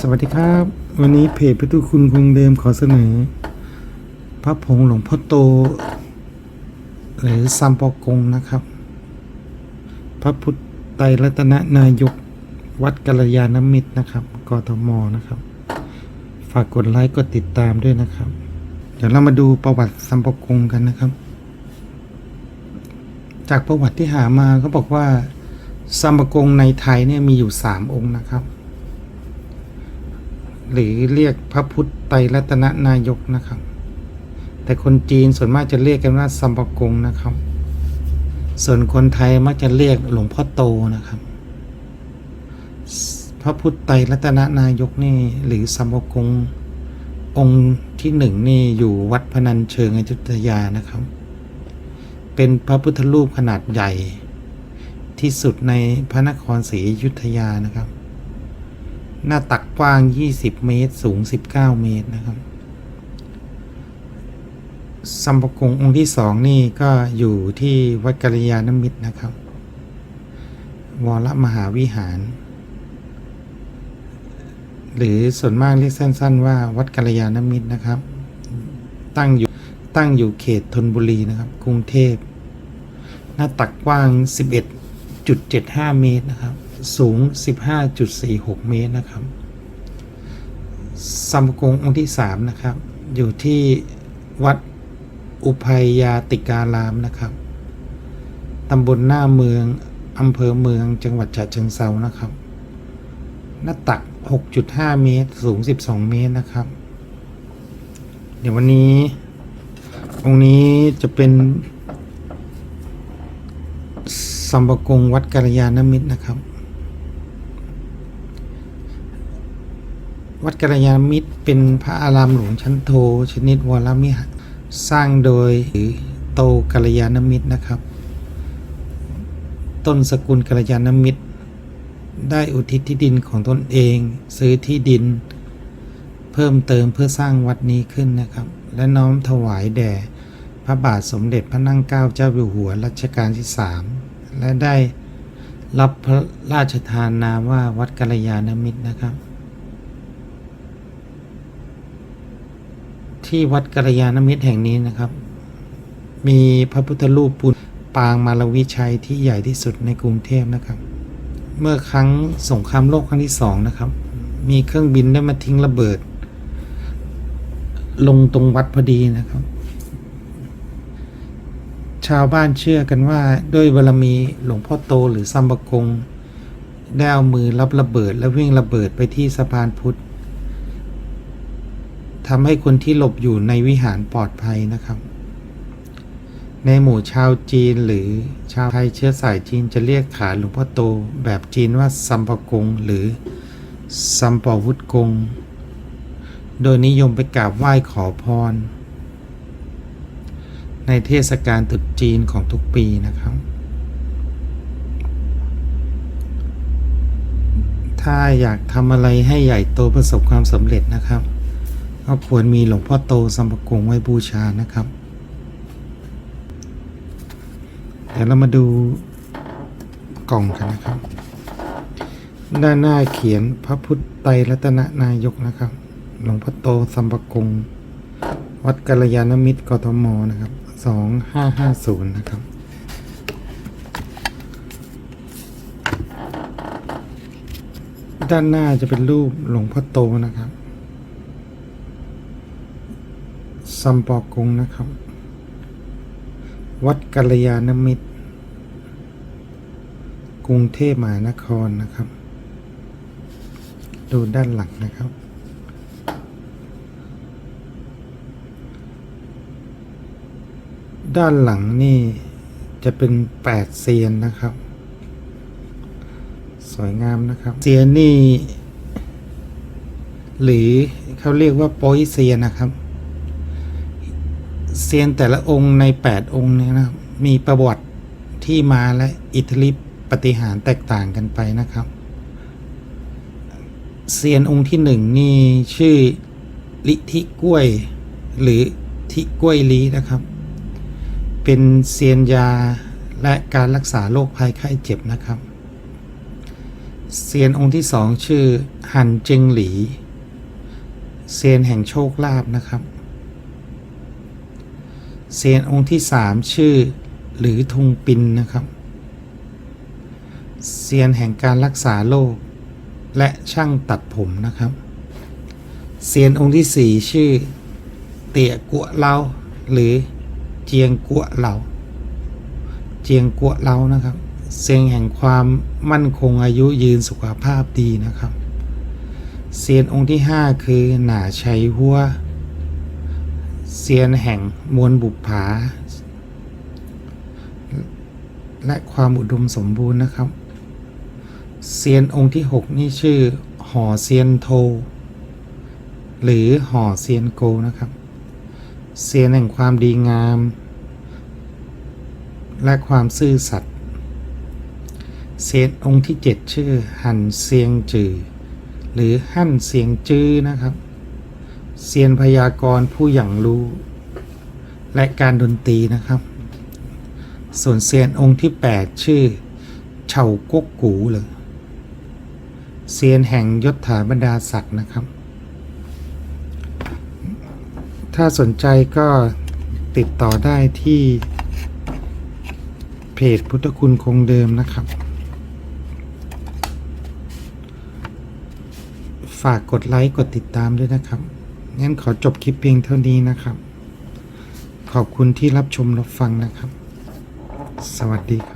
สวัสดีครับ วันนี้เพจพระทุคุณคงเดิมขอเสนอ พระผงหลวงพ่อโต หรือซัมปอกงนะครับ พระพุทธไตรรัตนนายกวัดกัลยาณมิตรนะครับกทมนะครับ ฝากกดไลค์กดติดตามด้วยนะครับ เดี๋ยวเรามาดูประวัติซัมปอกงกันนะครับ จากประวัติที่หามาเขาบอกว่าซัมปอกงในไทยเนี่ยมีอยู่สามองค์นะครับ หรือเรียกพระพุทธไตรรัตนนายกนะครับ แต่คนจีนส่วนมากจะเรียกกันว่าซัมปะกงนะครับ ส่วนคนไทยมักจะเรียกหลวงพ่อโตนะครับ พระพุทธไตรรัตนนายกนี่หรือซัมปะกงองค์ที่หนึ่งนี่อยู่วัดพนัญเชิงอยุธยานะครับ เป็นพระพุทธรูปขนาดใหญ่ที่สุดในพระนครศรีอยุธยานะครับ หน้าตักกว้าง 20 เมตร สูง 19 เมตรนะครับสัมปกงองค์ที่สองนี่ก็อยู่ที่วัดกัลยาณมิตรนะครับ วรมหาวิหาร หรือส่วนมากเรียกสั้น ๆ ว่าวัดกัลยาณมิตรนะครับ ตั้งอยู่ตั้งอยู่เขตธนบุรีนะครับ กรุงเทพ หน้าตักกว้าง 11.75 เมตรนะครับ สูง 15.46 เมตรนะครับสัมปกงองค์ที่3นะครับ อยู่ที่วัดอุภัยยาติการามนะครับตำบลหน้าเมืองอำเภอเมืองจังหวัดฉะเชิงเซานะครับ หน้าตัก 6.5 เมตร สูง 12 เมตรนะครับ เดี๋ยววันนี้ องค์นี้จะเป็นสัมปกงวัดกัลยาณมิตรนะครับ วัดกัลยาณมิตรเป็นพระอารามหลวงชั้นโท ชนิดวรมิหสร้างโดยโตกัลยาณมิตรนะครับ ต้นสกุลกัลยาณมิตร ได้อุทิศที่ดินของตนเอง ซื้อที่ดิน เพิ่มเติมเพื่อสร้างวัดนี้ขึ้นนะครับ และน้อมถวายแด่พระบาทสมเด็จพระนั่งเกล้าเจ้าอยู่หัวรัชกาลที่สามและได้รับพระราชทานนามว่าวัดกัลยาณมิตรนะครับ ที่วัดกัลยาณมิตรแห่งนี้นะครับ มีพระพุทธรูปปูนปางมารวิชัยที่ใหญ่ที่สุดในกรุงเทพนะครับ เมื่อครั้งสงครามโลกครั้งที่สองนะครับ มีเครื่องบินได้มาทิ้งระเบิด ลงตรงวัดพอดีนะครับ ชาวบ้านเชื่อกันว่าด้วยบารมีหลวงพ่อโตหรือซัมบกงได้เอามือรับระเบิดและวิ่งระเบิดไปที่สะพานพุทธ ทำให้คนที่หลบอยู่ในวิหารปลอดภัยนะครับ ในหมู่ชาวจีนหรือชาวไทยเชื้อสายจีนจะเรียกฐานหลวงพ่อโตแบบจีนว่าซัมปะกง หรือซัมปอวุฒกง โดยนิยมไปกราบไหว้ขอพร ในเทศกาลตรุษจีนของทุกปีนะครับถ้าอยากทำอะไรให้ใหญ่โตประสบความสำเร็จนะครับ ก็ควรมีหลวงพ่อโตสัมปกงไว้บูชานะครับเดี๋ยวเรามาดูกล่องกันนะครับ ด้านหน้าเขียนพระพุทธไตรรัตนนายกนะครับ หลวงพ่อโตสัมปกงวัดกัลยาณมิตรกทมนะครับสองห้าห้าศูนย์นะครับด้านหน้าจะเป็นรูปหลวงพ่อโตนะครับ ซัมปอกงนะครับ วัดกัลยาณมิตร กรุงเทพมหานครนะครับ ดูด้านหลังนะครับ ด้านหลังนี่จะเป็นแปดเซียนนะครับ สวยงามนะครับ เซียนนี่หรือเขาเรียกว่าโป้ยเซียนนะครับ เซียนแต่ละองค์ในแปดองค์เนี่ยนะครับมีประวัติที่มาและอิทธิฤทธิปฏิหารแตกต่างกันไปนะครับเซียนองค์ที่หนึ่งนี่ชื่อลิธิกล้วย หรือทิกล้วยลีนะครับ เป็นเซียนยาและการรักษาโรคภัยไข้เจ็บนะครับเซียนองค์ที่สองชื่อหันเจิงหลีเซียนแห่งโชคลาภนะครับ เซียนองค์ที่สามชื่อ หรือทุงปินนะครับเซียนแห่งการรักษาโรคและช่างตัดผมนะครับเซียนองค์ที่สี่ชื่อ เตี่ยกัวเลาหรือเจียงกัวเหลาเจียงกัวเลานะครับเซียนแห่งความมั่นคงอายุยืนสุขภาพดีนะครับเซียนองค์ที่ห้าคือหนาชัยหัว เซียนแห่งมวลบุปผา และความอุดมสมบูรณ์นะครับ เซียนองค์ที่หกนี่ชื่อห่อเซียนโท หรือห่อเซียนโกนะครับ เซียนแห่งความดีงาม และความซื่อสัตย์เซียนองค์ที่เจ็ดชื่อหันเซียงจือ หรือหั่นเสียงจื้อนะครับ เซียนพยากรณ์ผู้อย่างรู้ และการดนตรีนะครับ ส่วนเซียนองค์ที่ 8 ชื่อเฉาก๊กกูเลยเซียนแห่งยศถาบรรดาศักดิ์นะครับ ถ้าสนใจก็ติดต่อได้ที่เพจพุทธคุณคงเดิมนะครับ ฝากกดไลค์ กดติดตามด้วยนะครับ งั้นขอจบคลิปเพียงเท่านี้นะครับ ขอบคุณที่รับชมรับฟังนะครับ สวัสดีครับ